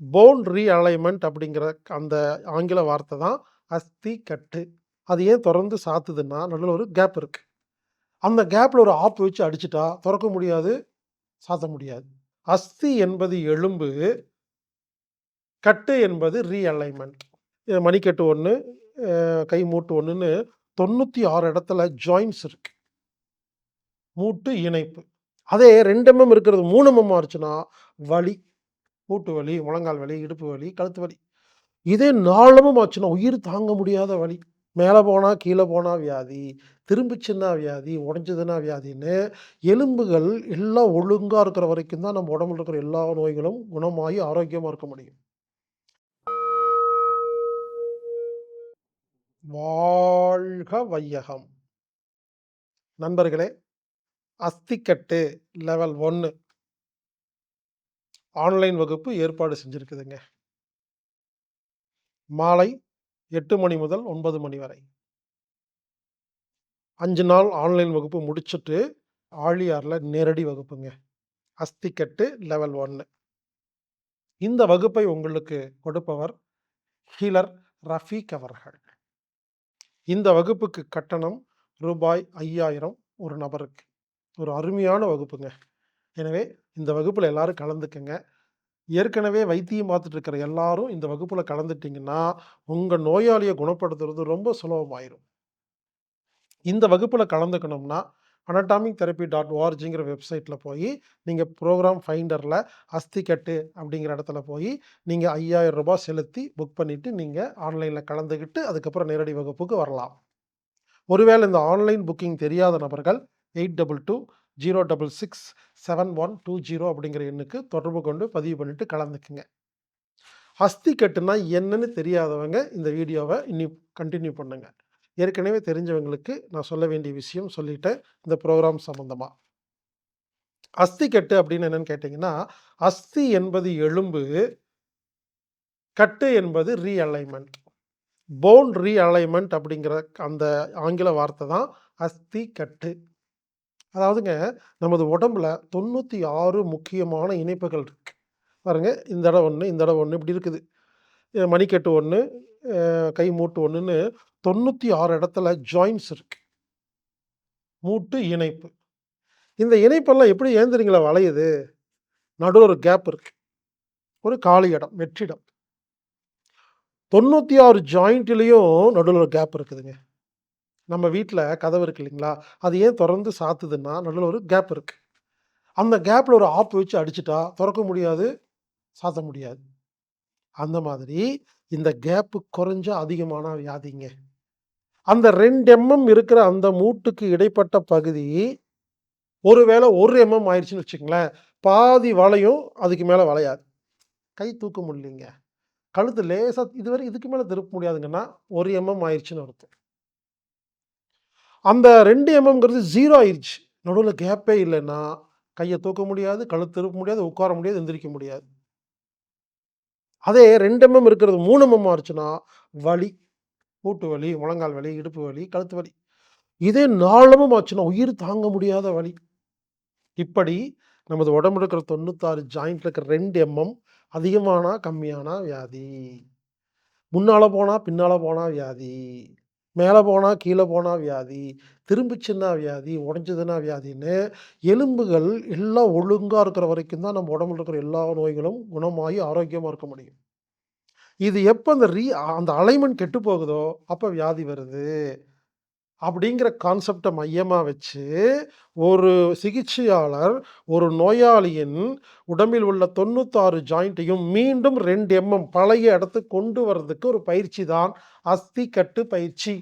Phone realignment அப்படிங்கிற அந்த ஆங்கில வார்த்தை தான் அஸ்தி கட்டு. அது ஏன் தொறந்து சாத்துதுன்னா, நல்ல ஒரு கேப் இருக்குது அந்த கேப்பில் ஒரு ஆப்பு வச்சு அடிச்சுட்டா திறக்க முடியாது, சாத்த முடியாது. அஸ்தி என்பது எலும்பு. கட்டு என்பது ரீஅலைன்மெண்ட் மணிக்கட்டு ஒன்று கை மூட்டு 1ன்னு 96 இடத்துல ஜாயின்ஸ் இருக்கு. மூட்டு இணைப்பு. அதே ரெண்டு எம்.எம் இருக்கிறது மூணு எம்.எம் ஆச்சுன்னா, வலி. மூட்டு வலி, முழங்கால் வலி, இடுப்பு வலி, கழுத்து வலி. இதே நாளமும் ஆச்சுன்னா, உயிர் தாங்க முடியாத வலி. மேலே போனால் கீழே போனால் வியாதி, திரும்பிச்சுன்னா வியாதி, உடஞ்சதுன்னா வியாதின்னு, எலும்புகள் எல்லாம் ஒழுங்காக இருக்கிற வரைக்கும் தான் நம்ம உடம்புல இருக்கிற எல்லா நோய்களும் குணமாகி ஆரோக்கியமாக இருக்க முடியும். வாழ்க வையகம்! நண்பர்களே, அஸ்திக்கட்டு லெவல் ஒன்று ஆன்லைன் வகுப்பு ஏற்பாடு செஞ்சுருக்குதுங்க மாலை எட்டு மணி முதல் ஒன்பது மணி வரை. அஞ்சு நாள் ஆன்லைன் வகுப்பு முடிச்சுட்டு, ஆழியாரில் நேரடி வகுப்புங்க. அஸ்திக்கட்டு லெவல் ஒன்று இந்த வகுப்பை உங்களுக்கு கொடுப்பவர் ஹீலர் ரஃபீக் அவர்கள். இந்த வகுப்புக்கு கட்டணம் ரூபாய் 5000 ஒரு நபருக்கு. ஒரு அருமையான வகுப்புங்க. எனவே இந்த வகுப்பில் எல்லாரும் கலந்துக்கங்க. ஏற்கனவே வைத்தியம் பார்த்துட்டு இருக்கிற எல்லாரும் இந்த வகுப்பில் கலந்துட்டிங்கன்னா உங்கள் நோயாளியை குணப்படுத்துறது ரொம்ப சுலபமாயிரும். இந்த வகுப்பில் கலந்துக்கணும்னா, அனடாமிக் தெரப்பி டாட் ஓஆர்ஜிங்கிற வெப்சைட்டில் போய் நீங்கள் ப்ரோக்ராம் ஃபைண்டரில் அஸ்திக்கட்டு அப்படிங்கிற இடத்துல போய் நீங்கள் ஐயாயிரம் ரூபாய் செலுத்தி புக் பண்ணிவிட்டு நீங்கள் ஆன்லைனில் கலந்துக்கிட்டு, அதுக்கப்புறம் நேரடி வகுப்புக்கு வரலாம். ஒருவேளை இந்த ஆன்லைன் புக்கிங் தெரியாத நபர்கள் எயிட் டபுள் டூ 8220667120 அப்படிங்கிற எண்ணுக்கு தொடர்பு கொண்டு பதிவு பண்ணிவிட்டு கலந்துக்குங்க. அஸ்திக்கட்டுன்னா என்னன்னு தெரியாதவங்க இந்த வீடியோவை இன்னி கண்டினியூ பண்ணுங்க. ஏற்கனவே தெரிஞ்சவங்களுக்கு நான் சொல்ல வேண்டிய விஷயம் சொல்லிட்டேன், இந்த ப்ரோக்ராம் சம்மந்தமாக அஸ்தி அஸ்திக்கட்டு அப்படின்னு என்னன்னு கேட்டிங்கன்னா அஸ்தி என்பது எலும்பு. கட்டு என்பது ரீஅலைன்மெண்ட் போன் ரீஅலைன்மெண்ட் அப்படிங்கிற அந்த ஆங்கில வார்த்தை தான் அஸ்தி கட்டு. அதாவதுங்க, நமது உடம்புல 96 முக்கியமான இணைப்புகள் இருக்கு. பாருங்க, இந்த இடம் ஒன்று இந்த இடம் ஒன்று இப்படி இருக்குது. மணிக்கட்டு ஒன்று கை மூட்டு 1ன்னு 96 இடத்துல ஜாயிண்ட்ஸ் இருக்கு. மூட்டு இணைப்பு. இந்த இணைப்பெல்லாம் எப்படி ஏந்திரிங்களா வளையுது? நடுவில் ஒரு கேப் இருக்கு. ஒரு காலி இடம், வெற்றிடம். தொண்ணூற்றி ஆறு ஜாயிண்ட்லேயும் நடுவில் ஒரு கேப் இருக்குதுங்க. நம்ம வீட்டில் கதவு இருக்கு இல்லைங்களா? அது ஏன் தொறந்து சாத்துதுன்னா, நல்ல ஒரு கேப் இருக்குது அந்த கேப்பில் ஒரு ஆப் வச்சு அடிச்சுட்டா திறக்க முடியாது, சாத்த முடியாது. அந்த மாதிரி இந்த கேப்பு குறைஞ்ச அதிகமான வியாதிங்க. அந்த ரெண்டு எம்.எம் இருக்கிற அந்த மூட்டுக்கு இடைப்பட்ட பகுதி, ஒருவேளை ஒரு எம்.எம் ஆயிடுச்சுன்னு வச்சுங்களேன் பாதி வளையும், அதுக்கு மேலே வளையாது. கை தூக்க முடியலைங்க. கழுத்து லேசாக இதுவரை இதுக்கு மேலே திருப்ப முடியாதுங்கன்னா, ஒரு எம்.எம் ஆயிடுச்சுன்னு அர்த்தம். அந்த ரெண்டு எம்.எம்ங்கிறது ஜீரோ ஆயிடுச்சு நடுவில் கேப்பே இல்லைன்னா கையை தூக்க முடியாது, கழுத்து திருப்ப முடியாது, உட்கார முடியாது, எந்திரிக்க முடியாது. அதே ரெண்டு எம்.எம் இருக்கிறது மூணு எம்.எம் ஆச்சுன்னா, வலி. கூட்டு வலி, முழங்கால் வலி, இடுப்பு வலி, கழுத்து வலி. இதே நாளமும் ஆச்சுன்னா, உயிர் தாங்க முடியாத வலி. இப்படி நமது உடம்புல இருக்கிற 96 ஜாயிண்ட்ல இருக்கிற ரெண்டு எம்.எம் அதிகமானா, கம்மியானா வியாதி. முன்னால போனா, பின்னால போனா வியாதி. மேலே போனால் கீழே போனால் வியாதி. திரும்பிச்சுன்னா வியாதி, உடஞ்சதுன்னா வியாதின்னு, எலும்புகள் எல்லாம் ஒழுங்காக இருக்கிற வரைக்கும் தான் நம்ம உடம்புல இருக்கிற எல்லா நோய்களும் குணமாகி ஆரோக்கியமாக இருக்க முடியும். இது எப்போ அந்த ரீ அந்த அலைமெண்ட் கெட்டு போகுதோ, அப்போ வியாதி வருது. அப்படிங்கிற கான்செப்டை மையமாக வச்சு, ஒரு சிகிச்சையாளர் ஒரு நோயாளியின் உடம்பில் உள்ள 96 ஜாயிண்ட்டையும் மீண்டும் ரெண்டு எம்.எம் பழைய இடத்துக்கு கொண்டு வரதுக்கு ஒரு பயிற்சி தான் அஸ்திக்கட்டு பயிற்சி.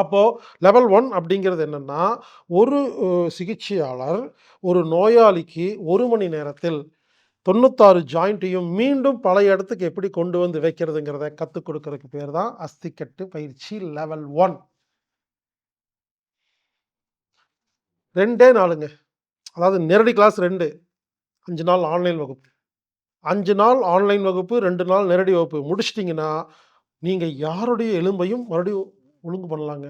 அப்போது லெவல் ஒன் அப்படிங்கிறது என்னென்னா ஒரு சிகிச்சையாளர் ஒரு நோயாளிக்கு ஒரு மணி நேரத்தில் 96 ஜாயிண்ட்டையும் மீண்டும் பழைய இடத்துக்கு எப்படி கொண்டு வந்து வைக்கிறதுங்கிறத கற்றுக் கொடுக்கறதுக்கு பேர் தான் அஸ்திக்கட்டு பயிற்சி லெவல் 1. 2டே நாளுங்க. அதாவது நேரடி கிளாஸ் 2. 5 நாள் ஆன்லைன் வகுப்பு. அஞ்சு நாள் ஆன்லைன் வகுப்பு, ரெண்டு நாள் நேரடி வகுப்பு முடிச்சிட்டிங்கன்னா நீங்கள் யாருடைய எலும்பையும் மறுபடியும் ஒழுங்கு பண்ணலாங்க.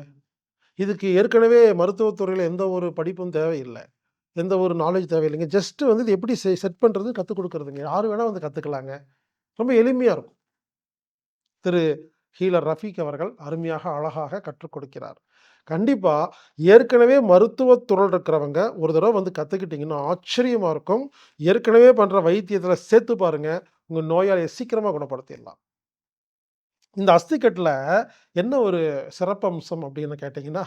இதுக்கு ஏற்கனவே மருத்துவத்துறையில் எந்த ஒரு படிப்பும் தேவையில்லை எந்த ஒரு நாலேஜ் தேவையில்லைங்க. ஜஸ்ட்டு வந்து இது எப்படி செ செட் பண்ணுறது கற்றுக் கொடுக்குறதுங்க யார் வேணால் வந்து கற்றுக்கலாங்க ரொம்ப எளிமையாக இருக்கும். திரு ஹீலர் ரஃபீக் அவர்கள் அருமையாக, அழகாக கற்றுக் கொடுக்கிறார். கண்டிப்பாக ஏற்கனவே மருத்துவத்துறையில் இருக்கிறவங்க ஒரு தடவை வந்து கற்றுக்கிட்டிங்கன்னா ஆச்சரியமாக இருக்கும். ஏற்கனவே பண்ணுற வைத்தியத்தில் சேர்த்து பாருங்கள் உங்கள் நோயாளியை சீக்கிரமாக குணப்படுத்திடலாம். இந்த அஸ்திக்கட்டில் என்ன ஒரு சிறப்பம்சம் அப்படின்னு கேட்டிங்கன்னா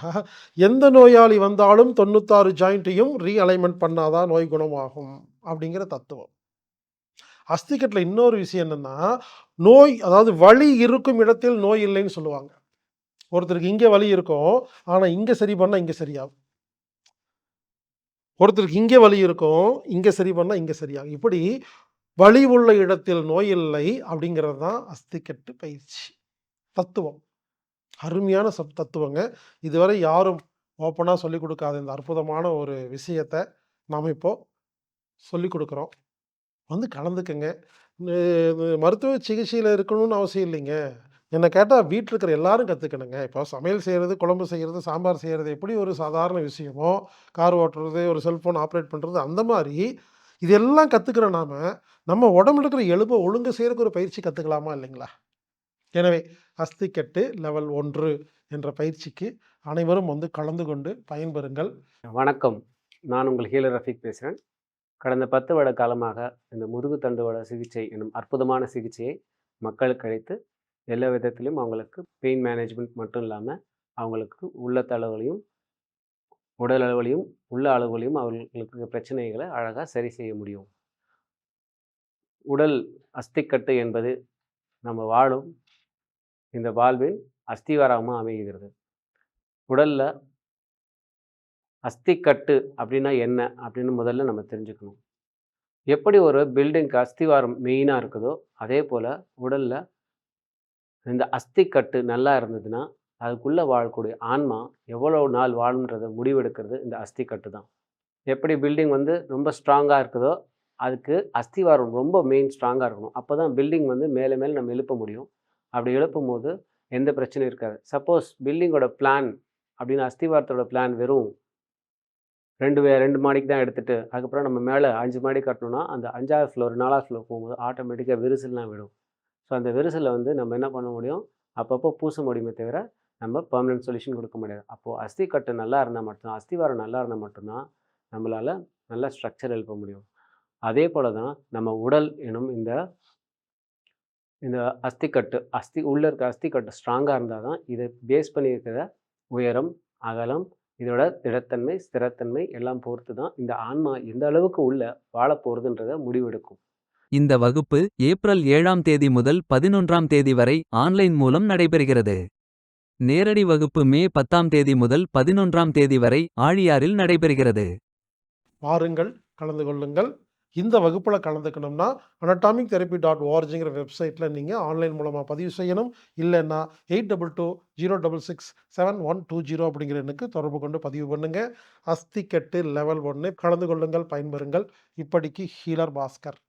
எந்த நோயாளி வந்தாலும் 96 ஜாயிண்ட்டையும் ரீஅலைன்மெண்ட் பண்ணாதான் நோய் குணமாகும். அப்படிங்கிற தத்துவம். அஸ்திக்கட்டில் இன்னொரு விஷயம் என்னென்னா நோய் அதாவது வலி இருக்கும் இடத்தில் நோய் இல்லைன்னு சொல்லுவாங்க. ஒருத்தருக்கு இங்கே வலி இருக்கும். ஆனால் இங்கே சரி பண்ணால் இங்கே சரியாகும். ஒருத்தருக்கு இங்கே வலி இருக்கும். இங்கே சரி பண்ணால் இங்கே சரியாகும். இப்படி வலி உள்ள இடத்தில் நோய் இல்லை அப்படிங்கிறது தான் அஸ்திக்கட்டு பயிற்சி. தத்துவம். அருமையான சப் தத்துவங்க. இதுவரை யாரும் ஓப்பனாக சொல்லிக் கொடுக்காத இந்த அற்புதமான ஒரு விஷயத்த நாம் இப்போது சொல்லிக் கொடுக்குறோம் வந்து கலந்துக்கங்க. மருத்துவ சிகிச்சையில் இருக்கணும்னு அவசியம் இல்லைங்க. என்னை கேட்டால் வீட்டில் இருக்கிற எல்லாரும் கற்றுக்கணுங்க இப்போ சமையல் செய்கிறது குழம்பு செய்கிறது சாம்பார் செய்கிறது எப்படி ஒரு சாதாரண விஷயமோ, கார் ஓட்டுறது, ஒரு செல்ஃபோன் ஆப்ரேட் பண்ணுறது அந்த மாதிரி இதெல்லாம் கற்றுக்கிற நாம, நம்ம உடம்புல இருக்கிற எலும்பை ஒழுங்கு செய்கிறதுக்கு ஒரு பயிற்சி கற்றுக்கலாமா இல்லைங்களா? எனவே அஸ்திக்கட்டு லெவல் ஒன்று என்ற பயிற்சிக்கு அனைவரும் வந்து கலந்து கொண்டு பயன்பெறுங்கள். வணக்கம். நான் உங்கள் ஹீலர் ரஃபீக் பேசுகிறேன் கடந்த 10 வருட காலமாக இந்த முதுகு தண்டுவட சிகிச்சை எனும் அற்புதமான சிகிச்சையை மக்களுக்கு அழைத்து எல்லா விதத்திலும் அவங்களுக்கு பெயின் மேனேஜ்மெண்ட் மட்டும் இல்லாமல் அவங்களுக்கு உள்ளத்து அளவுலயும், உடல் அளவுலையும் உள்ள அளவுலயும் அவர்களுக்கு பிரச்சனைகளை அழகாக சரி செய்ய முடியும். உடல் அஸ்திக்கட்டு என்பது நம்ம வாழும் இந்த வாழ்வின் அஸ்திவாரமாக அமைகிறது. உடலில் அஸ்திக்கட்டு அப்படின்னா என்ன? அப்படின்னு முதல்ல நம்ம தெரிஞ்சுக்கணும். எப்படி ஒரு பில்டிங்க்கு அஸ்திவாரம் மெயினாக இருக்குதோ, அதே போல் உடலில் இந்த அஸ்திக்கட்டு நல்லா இருந்ததுன்னா, அதுக்குள்ளே வாழக்கூடிய ஆன்மா எவ்வளோ நாள் வாழும்ன்றத முடிவெடுக்கிறது இந்த அஸ்திக்கட்டு தான். எப்படி பில்டிங் வந்து ரொம்ப ஸ்ட்ராங்காக இருக்குதோ, அதுக்கு அஸ்திவாரம் ரொம்ப மெயின் ஸ்ட்ராங்காக இருக்கணும். அப்போ தான் பில்டிங் வந்து மேலே மேலே நம்ம எழுப்ப முடியும். அப்படி எழுப்பும் போது எந்த பிரச்சனையும் இருக்காது. சப்போஸ் பில்டிங்கோட பிளான் அப்படின்னு அஸ்திவாரத்தோட பிளான் வெறும் ரெண்டு வே ரெண்டு மாடிக்கு தான் எடுத்துகிட்டு அதுக்கப்புறம் நம்ம மேலே அஞ்சு மாடி கட்டணும்னா, அந்த அஞ்சாவது ஃப்ளோர் நாலாவது ஃப்ளோர் போகும்போது ஆட்டோமேட்டிக்காக விரிசல்லாம் விடும் ஸோ அந்த விரிசலை வந்து நம்ம என்ன பண்ண முடியும்? அப்பப்போ பூச முடியுமே தவிர, நம்ம பர்மனன்ட் சொல்யூஷன் கொடுக்க முடியாது. அப்போது அஸ்தி கட்டு நல்லா இருந்தால் மட்டும்தான் அஸ்திவாரம் நல்லா இருந்தால் மட்டும்தான் நம்மளால் நம்மளால நல்ல ஸ்ட்ரக்சர் எழுப்ப முடியும். அதே போல தான் நம்ம உடல் எனும் இந்த இந்த அஸ்திக்கட்டு அஸ்தி உள்ள இருக்க அஸ்திக்கட்டு ஸ்ட்ராங்கா இருந்தா தான், இத பேஸ் பண்ணி இருக்கிற உயரம், அகலம், இதோட திடத்தன்மை, ஸ்திரத்தன்மை எல்லாம் பொறுத்து தான் இந்த ஆன்மா எந்த அளவுக்கு உள்ள வாழப்போறதுன்றத முடிவெடுக்கும். இந்த வகுப்பு ஏப்ரல் 7ஆம் தேதி முதல் 11ஆம் தேதி வரை ஆன்லைன் மூலம் நடைபெறுகிறது. நேரடி வகுப்பு மே 10ஆம் தேதி முதல் 11ஆம் தேதி வரை ஆழியாறில் நடைபெறுகிறது. வாருங்கள், கலந்து கொள்ளுங்கள். இந்த வகுப்பில் கலந்துக்கணும்னா, அனட்டாமிக் தெரப்பி டாட் ஓஆர்ஜிங்கிற வெப்சைட்டில் நீங்கள் ஆன்லைன் மூலமாக பதிவு செய்யணும். இல்லைன்னா eight double two zero double six seven one two zero அப்படிங்கிற எண்ணுக்கு தொடர்பு கொண்டு பதிவு பண்ணுங்கள் அஸ்திக்கட்டு லெவல் ஒன்று கலந்து கொள்ளுங்கள், பயன்பெறுங்கள். இப்படிக்கு ஹீலர் பாஸ்கர்.